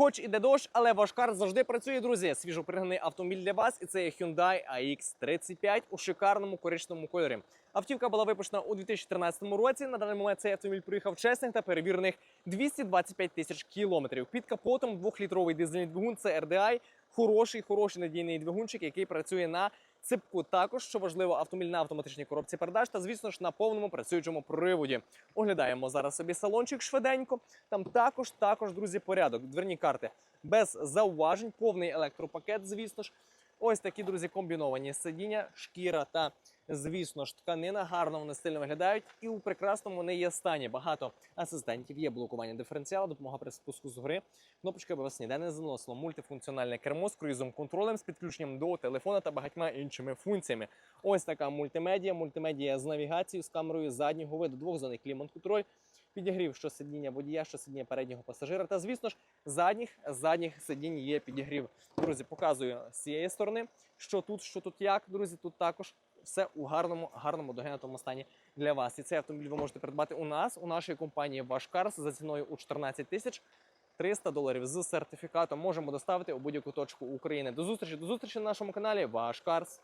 Хоч іде дощ, але ваш кар завжди працює, друзі. Свіжопригнаний автомобіль для вас, і це є Hyundai AX35 у шикарному коричневому кольорі. Автівка була випущена у 2013 році. На даний момент цей автомобіль проїхав чесних та перевірених 225 тисяч кілометрів. Під капотом двохлітровий дизельний двигун. Це RDI. Хороший, хороший надійний двигунчик, який працює на ципку. Також що важливо, автомобіль на автоматичній коробці передач та, звісно ж, на повному працюючому приводі. Оглядаємо зараз собі салончик швиденько. Там також, також, друзі, порядок. Дверні карти без зауважень, повний електропакет, звісно ж. Ось такі, друзі, комбіновані сидіння, шкіра та, звісно ж, тканина. Гарно вони стильно виглядають. І у прекрасному вони є стані. Багато асистентів, є блокування диференціалу, допомога при спуску згори. Кнопочка, аби вас ніде не заносило. Мультифункціональне кермо з круїзом контролем, з підключенням до телефона та багатьма іншими функціями. Ось така мультимедіа. Мультимедіа з навігацією, з камерою заднього виду, двохзонний клімат-контроль. Підігрів, що сидіння водія, що сидіння переднього пасажира. Та звісно ж, задніх задніх сидінь є підігрів. Друзі, показую з цієї сторони, що тут, що тут як. Друзі, тут також все у гарному, гарному доглянутому стані для вас. І цей автомобіль ви можете придбати у нас, у нашій компанії Вашкарс за ціною у 14 тисяч 300 доларів з сертифікатом. Можемо доставити у будь-яку точку України. До зустрічі, до зустрічі на нашому каналі Вашкарс.